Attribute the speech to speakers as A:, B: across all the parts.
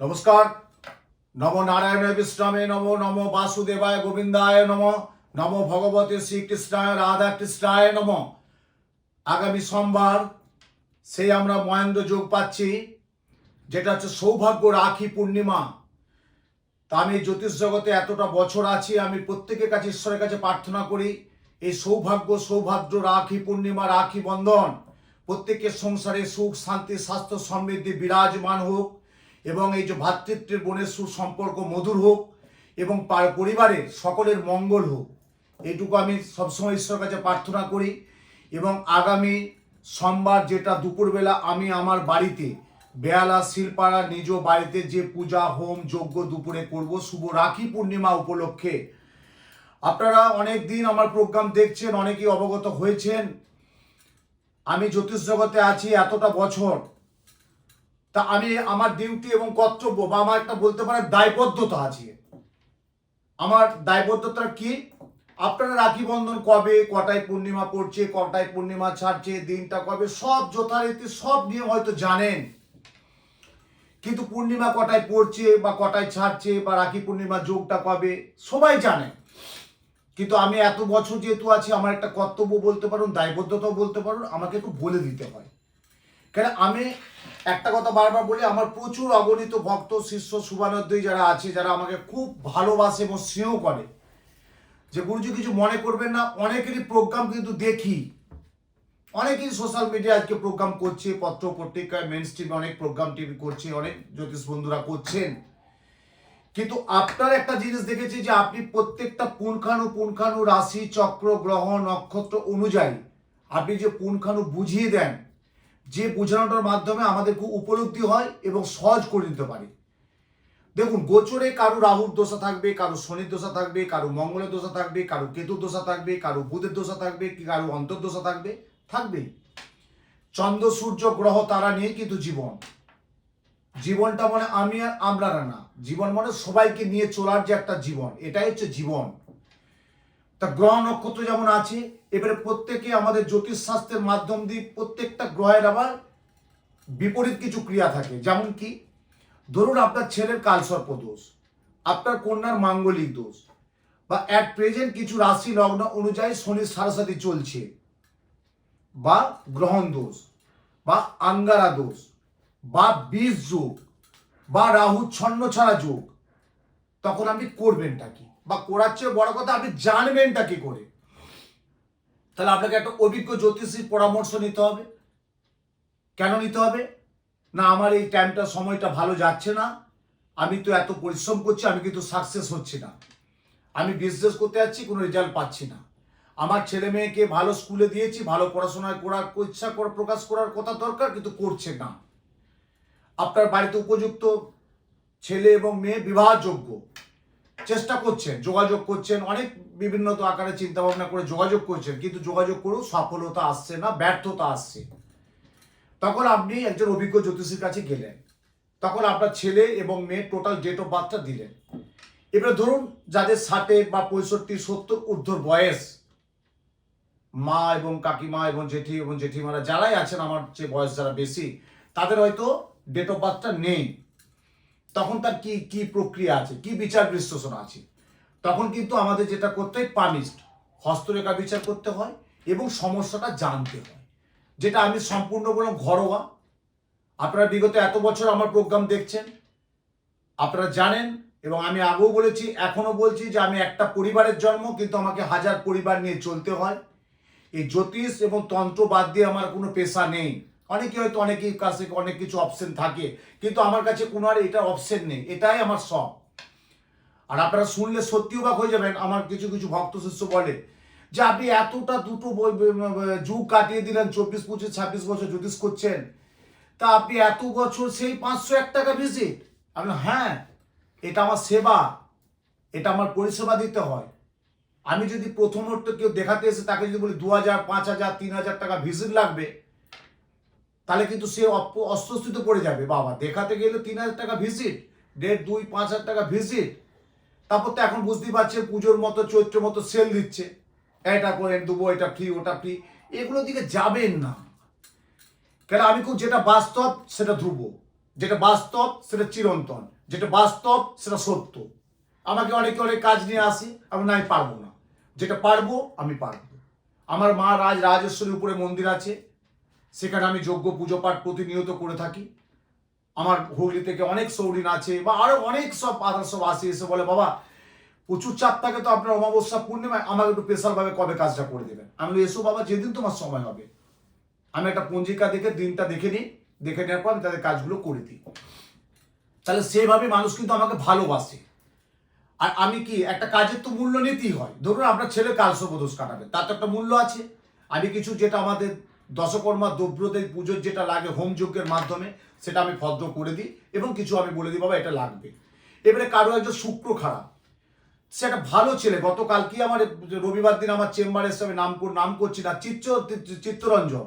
A: নমস্কার। নম নারায়ণ বিশ্রামে, নম নম বাসুদেবায় গোবিন্দায় নম নম ভগবতে শ্রীকৃষ্ণায় রাধা কৃষ্ণায় নম। আগামী সোমবার সেই আমরা মহেন্দ্র যোগ পাচ্ছি, যেটা হচ্ছে সৌভাগ্য রাখি পূর্ণিমা। তা আমি জ্যোতিষ জগতে এতটা বছর আছি, আমি প্রত্যেকের কাছে, ঈশ্বরের কাছে প্রার্থনা করি, এই সৌভাগ্য সৌভাগ্য রাখি পূর্ণিমা, রাখি বন্ধন, প্রত্যেকের সংসারে সুখ, শান্তি, স্বাস্থ্য সমৃদ্ধি, বিরাজমান হোক। এবং এই যে ভ্রাতৃত্বের বোনের সুসম্পর্ক মধুর হোক এবং পরিবারের সকলের মঙ্গল হোক এইটুকু আমি সবসময় ঈশ্বরের কাছে প্রার্থনা করি এবং আগামী সোমবার যেটা দুপুরবেলা আমি আমার বাড়িতে, বেয়ালা শিলপাড়া নিজ বাড়িতে যে পূজা, হোম, যজ্ঞ দুপুরে করব, শুভ রাখি পূর্ণিমা উপলক্ষে। আপনারা অনেক দিন আমার প্রোগ্রাম দেখছেন, অনেকেই অবগত হয়েছেন। আমি জ্যোতিষ জগতে আছি এতটা বছর। তা আমি আমার ডিউটি এবং কর্তব্য বা আমার একটা বলতে পারেন দায়বদ্ধতা আছে। আমার দায়বদ্ধতা কি? আপনারা রাখি বন্ধন কবে, কটায় পূর্ণিমা পড়ছে, কটায় পূর্ণিমা ছাড়ছে, দিনটা কবে, সব যথারীতি সব নিয়ম হয়তো জানেন। কিন্তু পূর্ণিমা কটায় পড়ছে বা কটায় ছাড়ছে বা রাখি পূর্ণিমা যোগটা কবে, সবাই জানে। কিন্তু আমি এত বছর যেহেতু আছি, আমার একটা কর্তব্য বলতে পারুন, দায়বদ্ধতাও বলতে পারুন, আমাকে একটু বলে দিতে হয়। কেন আমি একটা কথা বারবার বলি, আমার প্রচুর অগণিত ভক্ত, শিষ্য শুভানদ্দয়ী যারা আছে, যারা আমাকে খুব ভালোবাসে এবং স্নেহ করে। যে গুরুজি কিছু মনে করবেন না, অনেকেরই প্রোগ্রাম কিন্তু দেখি। অনেকেই সোশ্যাল মিডিয়া আজকে প্রোগ্রাম করছে, পত্র পত্রিকায় মেন স্ট্রিমে অনেক প্রোগ্রাম টিভি করছে, অনেক জ্যোতিষ বন্ধুরা করছেন। কিন্তু আপনার একটা জিনিস দেখেছি যে আপনি প্রত্যেকটা পুনখানু পুনখানু রাশি, চক্র, গ্রহ, নক্ষত্র অনুযায়ী আপনি যে পুনখানু বুঝিয়ে দেন যে বোঝানোটার মাধ্যমে আমাদের খুব উপলব্ধি হয় এবং সহজ করে দিতে পারি। দেখুন, গোচরে কারও রাহুর দোষা থাকবে, কারও শনির দোষা থাকবে, কারও মঙ্গলের দোষা থাকবে, কারও কেতুর দোষা থাকবে, কারও বুধের দোষা থাকবে, কি কারও অন্তর্দোষা থাকবে, থাকবেই। চন্দ্র, সূর্য, গ্রহ, তারা নিয়ে কিন্তু জীবন। জীবনটা মানে আমি আর আমরারা না। জীবন মানে সবাইকে নিয়ে চলার যে একটা জীবন, এটাই হচ্ছে জীবন। তা গ্রহ নক্ষত্র যেমন আছে, এবারে প্রত্যেকে আমাদের জ্যোতিষ শাস্ত্রের মাধ্যম দিয়ে প্রত্যেকটা গ্রহের আবার বিপরীত কিছু ক্রিয়া থাকে। যেমন কি, ধরুন আপনার ছেলের কালসর্প দোষ, আপনার কন্যার মাঙ্গলিক দোষ, বা অ্যাট প্রেজেন্ট কিছু রাশি লগ্ন অনুযায়ী শনির সারাসাতি চলছে, বা গ্রহণ দোষ, বা আঙ্গারা দোষ, বা বীজ যোগ, বা রাহু ছন্ন ছাড়া যোগ, তখন আপনি করবেনটা কি? বা করার চেয়ে বড় কথা, আপনি জানবেনটা কি করে? তাহলে আপনাকে একটা অভিজ্ঞ জ্যোতিষীর পরামর্শ নিতে হবে। কেন নিতে হবে? না, আমার এই টাইমটা সময়টা ভালো যাচ্ছে না। আমি তো এত পরিশ্রম করছি, আমি কিন্তু সাকসেস হচ্ছি না। আমি বিজনেস করতে যাচ্ছি, কোনো রেজাল্ট পাচ্ছি না। আমার ছেলে মেয়েকে ভালো স্কুলে দিয়েছি, ভালো পড়াশোনা করার ইচ্ছা করে প্রকাশ করার কথা দরকার, কিন্তু করছে না। আপনার বাড়িতে উপযুক্ত ছেলে এবং মেয়ে বিবাহযোগ্য। চেষ্টা করছেন, যোগাযোগ করছেন, অনেক বিভিন্ন তো আকারে চিন্তা ভাবনা করে যোগাযোগ করছেন, কিন্তু যোগাযোগ করেও সফলতা আসছে না, ব্যর্থতা আসছে। তখন আপনি একজন অভিজ্ঞ জ্যোতিষীর কাছে গেলেন। তখন আপনার ছেলে এবং মেয়ে টোটাল ডেট অফ বার্থটা দিলেন। এবার ধরুন যাদের ষাটের বা পঁয়ষট্টি, সত্তর ঊর্ধ্বর বয়স, মা এবং কাকিমা এবং জেঠি এবং জেঠিমারা যারাই আছেন, আমার যে বয়স যারা বেশি, তাদের হয়তো ডেট অফ বার্থটা নেই। তখন তার কি কি প্রক্রিয়া আছে? কি বিচার বিশ্লেষণ আছে? তখন কিন্তু আমাদের যেটা করতে হয় পামিস্ট হস্তরেখা বিচার করতে হয় এবং সমস্যাটা জানতে হয়। যেটা আমি সম্পূর্ণ বললাম ঘরোয়া। আপনারা বিগত এত বছর আমার প্রোগ্রাম দেখছেন। আপনারা জানেন এবং আমি আগেও বলেছি এখনও বলছি যে আমি একটা পরিবারের জন্ম, কিন্তু আমাকে হাজার পরিবার নিয়ে চলতে হয়। এই জ্যোতিষ এবং তন্ত্র বাদ দিয়ে আমার কোনো পেশা নেই। অনেকে হয়তো অনেকের কাছে অনেক কিছু অপশন থাকে, কিন্তু আমার কাছে কোনো আর এটা অপশন নেই, এটাই আমার শখ। আর আপনারা শুনলে সত্যি অবাক হয়ে যাবেন, আমার কিছু কিছু ভক্ত শিষ্য বলে যে আপনি এতটা দুটো যুগ কাটিয়ে দিলেন, চব্বিশ, পঁচিশ, ছাব্বিশ বছর জ্যোতিষ করছেন, তা আপনি এত বছর সেই পাঁচশো এক টাকা ভিজিট আমি হ্যাঁ এটা আমার সেবা, এটা আমার পরিষেবা দিতে হয়। আমি যদি প্রথমত কেউ দেখাতে এসে তাকে যদি বলি দু হাজার, পাঁচ হাজার, তিন হাজার টাকা ভিজিট লাগবে তাহলে কিন্তু সে অস্বস্তিতে পড়ে যাবে। বাবা, দেখাতে গেলে তিন হাজার টাকা ভিজিট দেড়, দুই, পাঁচ হাজার টাকা ভিজিট তারপর তো এখন বুঝতেই পারছেন পুজোর মতো চৈত্র মতো সেল দিচ্ছে। এটা করে দেবো, এটা ফ্রি ওটা ফ্রি এগুলোর দিকে যাবেন না। কেন, আমি খুব যেটা বাস্তব, সেটা ধ্রুব। যেটা বাস্তব, সেটা চিরন্তন। যেটা বাস্তব, সেটা সত্য। আমাকে অনেকে অনেক কাজ নিয়ে আসি, আমি নাই, পারব না। যেটা পারব, আমি পারব। আমার মা রাজ, রাজেশ্বরীর উপরে মন্দির আছে। সেখানে আমি যজ্ঞ পুজো পাঠ প্রতিনিয়ত করে থাকি। আমার হুগলি থেকে অনেক সৌরিন আছে বা আরও অনেক সব আদার সব আসে এসে বলে, বাবা, প্রচুর চাপ থাকে তো আপনার অমাবস্যা পূর্ণিমায়, আমাকে একটু স্পেশাল ভাবে কবে কাজটা করে দেবেন? আমি এসো বাবা, যেদিন তোমার সময় হবে। আমি একটা পঞ্জিকা দেখে দিনটা দেখে নিই, দেখে নেওয়ার পর আমি তাদের কাজগুলো করে দিই। তাহলে সেভাবে মানুষ কিন্তু আমাকে ভালোবাসে। আর আমি কি, একটা কাজের তো মূল্য নিতেই হয়। ধরুন আপনার ছেলে কালসর্পদোষ কাটাবে, তার তো একটা মূল্য আছে। আমি কিছু যেটা আমাদের দশকর্মা দ্রব্যদের পুজোর যেটা লাগে হোম যজ্ঞের মাধ্যমে, সেটা আমি ভদ্র করে দিই এবং কিছু আমি বলে দিই, বাবা, এটা লাগবে। এবারে কারও একজন শুক্র খারাপ। সে একটা ভালো ছেলে, গতকাল কি আমার রবিবার দিন আমার চেম্বারে এসে আমি নাম নাম করছি না, চিত্র চিত্তরঞ্জন।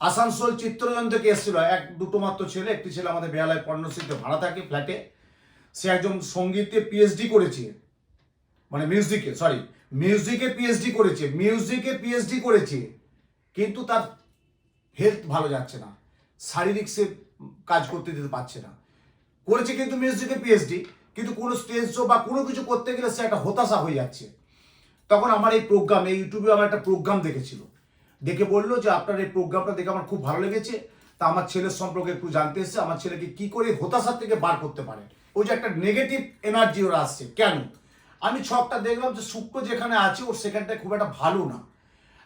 A: আসানসোল চিত্তরঞ্জন থেকে এসেছিল। এক দুটো মাত্র ছেলে, একটি ছেলে আমাদের বেহালায় পর্ণশ্রীতে ভাড়া থাকে ফ্ল্যাটে সে একজন সঙ্গীতে পিএইচডি করেছে। মানে মিউজিকে সরি মিউজিকে পিএইচডি করেছে মিউজিকে পিএইচডি করেছে। কিন্তু তার হেলথ ভালো যাচ্ছে না। শারীরিক সে কাজ করতে দিতে পারছে না। করেছে কিন্তু মিউজিকে পিএইচডি কিন্তু কোনো স্টেজ শো বা কোনো কিছু করতে গেলে সে একটা হতাশা হয়ে যাচ্ছে। তখন আমার এই প্রোগ্রাম এই ইউটিউবে আমার একটা প্রোগ্রাম দেখেছিল। দেখে বলল যে, আপনার এই প্রোগ্রামটা দেখে আমার খুব ভালো লেগেছে। তা আমার ছেলের সম্পর্কে একটু জানতে এসেছে। আমার ছেলেকে কি করে হতাশা থেকে বার করতে পারে? ওই যে একটা নেগেটিভ এনার্জি ওরা আসছে। কেন? আমি ছকটা দেখলাম যে শুক্র যেখানে আছে, ওর সেখানটা খুব একটা ভালো না।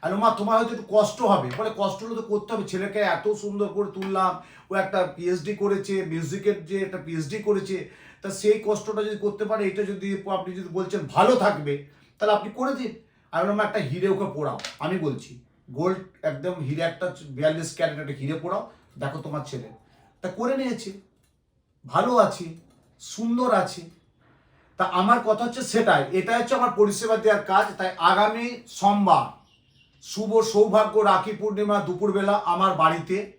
A: আর মা, তোমার হয়তো একটু কষ্ট হবে। বলে কষ্ট হলে তো করতে হবে। ছেলেকে এত সুন্দর করে তুললাম, ও একটা পিএইচডি করেছে মিউজিকের যে একটা পিএইচডি করেছে, তা সেই কষ্টটা যদি করতে পারে, এটা যদি আপনি যদি বলছেন ভালো থাকবে, তাহলে আপনি করে দিন। আর বললাম একটা হিরে ওকে পোড়াও। আমি বলছি, গোল্ড একদম হিরে একটা বিয়াল্লিশ ক্যারেট একটা হিরে পোড়াও, দেখো তোমার ছেলে। তা করে নিয়েছে। ভালো আছে, সুন্দর আছে। তা আমার কথা হচ্ছে সেটাই এটা হচ্ছে আমার পরিষেবা দেওয়ার কাজ। তাই আগামী সোমবার শুভ সৌভাগ্য রাখি পূর্ণিমা দুপুরবেলা আমার বাড়িতে।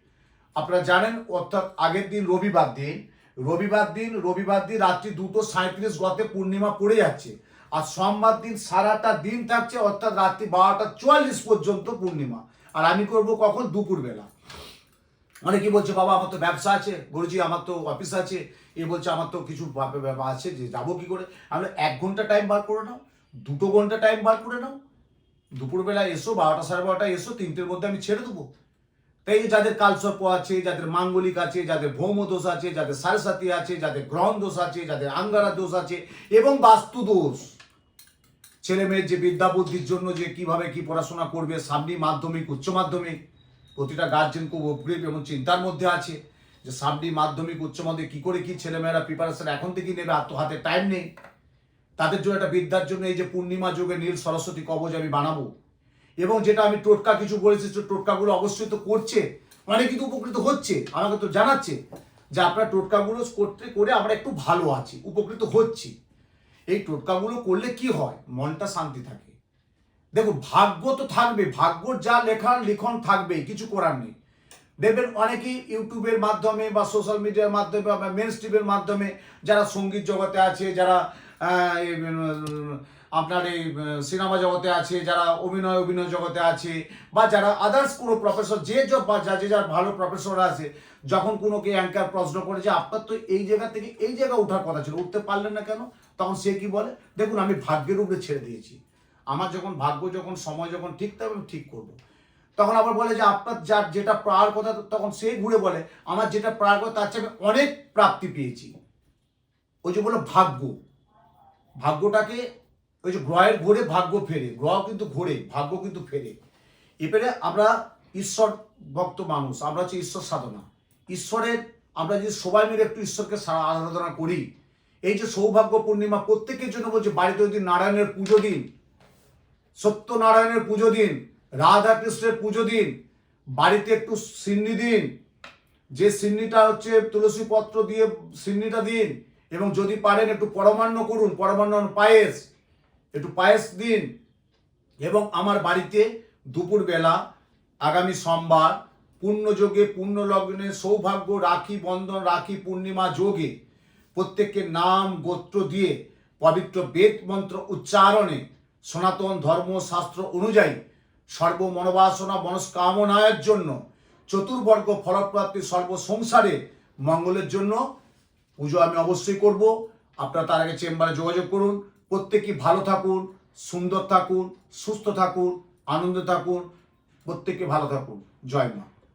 A: আপনারা জানেন, অর্থাৎ আগের দিন রবিবার দিন। রবিবার দিন রবিবার দিন রাত্রি দুটো সাঁত্রিশ গতে পূর্ণিমা পড়ে যাচ্ছে। আর সোমবার দিন সারাটা দিন থাকছে, অর্থাৎ রাত্রি বারোটা চুয়াল্লিশ পর্যন্ত পূর্ণিমা। আর আমি করব কখন? দুপুরবেলা। অনেকে বলছে, বাবা, আমার তো ব্যবসা আছে। গুরুজি, আমার তো অফিস আছে। এ বলছে, আমার তো কিছু আছে যে, যাব কি করে? আমরা এক ঘণ্টা টাইম বার করে নাও। দুটো ঘণ্টা টাইম বার করে নাও। দুপুরবেলা এসো, বারোটা সাড়ে বারোটা এসো, তিনটের মধ্যে আমি ছেড়ে দেবো। তাই যাদের কালসর্প আছে, যাদের মাঙ্গলিক আছে, যাদের ভৌম দোষ আছে, যাদের সারসাতি আছে, যাদের গ্রহণ দোষ আছে, যাদের আঙ্গারা দোষ আছে, এবং বাস্তু দোষ। ছেলে মেয়ের যে বিদ্যা বুদ্ধির জন্য যে কীভাবে কি পড়াশোনা করবে, সামনে মাধ্যমিক, উচ্চ মাধ্যমিক, প্রতিটা গার্জেন খুব অগ্রিম এবং চিন্তার মধ্যে আছে যে সামনে মাধ্যমিক, উচ্চ মাধ্যমিক, কি করে কি ছেলেমেয়েরা প্রিপারেশন এখন থেকেই নেবে, আর তো হাতে টাইম নেই। তাদের জন্য একটা বিদ্যার জন্য এই যে পূর্ণিমা যোগে নীল সরস্বতী কবচ আমি বানাবো। এবং যেটা আমি টোটকা কিছু বলেছি টোটকাগুলো অবশ্যই তো করছে। অনেক কিন্তু উপকৃত হচ্ছে, আমাকে তো জানাচ্ছে যে আপনার টোটকাগুলো করতে করে আমরা একটু ভালো আছি, উপকৃত হচ্ছি। এই টোটকাগুলো করলে কি হয়? মনটা শান্তি থাকে। দেখুন, ভাগ্য তো থাকবে, ভাগ্য যা লেখার লিখন থাকবে কিছু করার নেই। দেখবেন অনেকেই ইউটিউবের মাধ্যমে বা সোশ্যাল মিডিয়ার মাধ্যমে বা মেন স্ট্রিমের মাধ্যমে যারা সংগীত জগতে আছে, যারা আপনার এই সিনেমা জগতে আছে, যারা অভিনয় অভিনয় জগতে আছে, বা যারা আদার্স কোনো প্রফেসর যে জব বা যা, যে যার ভালো প্রফেসর আছে, যখন কোনো কে অ্যাঙ্কার প্রশ্ন করে যে, আপনার তো এই জায়গা থেকে এই জায়গা ওঠার কথা ছিল, উঠতে পারলেন না কেন? তখন সে কি বলে? দেখুন, আমি ভাগ্যের উপরে ছেড়ে দিয়েছি। আমার যখন ভাগ্য, যখন সময়, যখন ঠিক তবে আমি ঠিক করব। তখন আবার বলে যে, আপনার যার যেটা পাওয়ার কথা, তখন সে ঘুরে বলে, আমার যেটা পাওয়ার কথা, তার চেয়ে আমি অনেক প্রাপ্তি পেয়েছি। ওই যে বলো ভাগ্য। ভাগ্যটাকে, ওই যে গ্রহের ঘোরে ভাগ্য ফেরে, গ্রহ কিন্তু ঘোরে, ভাগ্য কিন্তু ফেরে। এবারে আমরা ঈশ্বর ভক্ত মানুষ, আমরা হচ্ছে ঈশ্বর সাধনা। ঈশ্বরের, আমরা যদি সবাই মিলে একটু ঈশ্বরকে আরাধনা করি, এই যে সৌভাগ্য পূর্ণিমা প্রত্যেকের জন্য বলছে, বাড়িতে যদি নারায়ণের পুজো দিন, সত্যনারায়ণের পুজো দিন রাধা কৃষ্ণের পুজো দিন, বাড়িতে একটু সিন্নি দিন, যে সিন্নিটা হচ্ছে তুলসী পত্র দিয়ে সিন্নিটা দিন এবং যদি পারেন একটু পরমান্ন করুন, পরমান্ন পায়েস, একটু পায়েস দিন। এবং আমার বাড়িতে দুপুরবেলা আগামী সোমবার পুণ্যযোগে পুণ্য লগ্নে সৌভাগ্য, রাখি বন্ধন, রাখি পূর্ণিমা যোগে প্রত্যেককে নাম, গোত্র দিয়ে পবিত্র বেদ মন্ত্র উচ্চারণে সনাতন ধর্মশাস্ত্র অনুযায়ী সর্ব মনোবাসনা মনস্কামনায়ের জন্য, চতুর্বর্গ ফলপ্রাপ্তি সর্ব সংসারে মঙ্গলের জন্য পুজো আমি অবশ্যই করব। আপনারা তার আগে চেম্বারে যোগাযোগ করুন। প্রত্যেকেই ভালো থাকুন, সুন্দর থাকুন, সুস্থ থাকুন, আনন্দ থাকুন প্রত্যেকে ভালো থাকুন। জয় মা।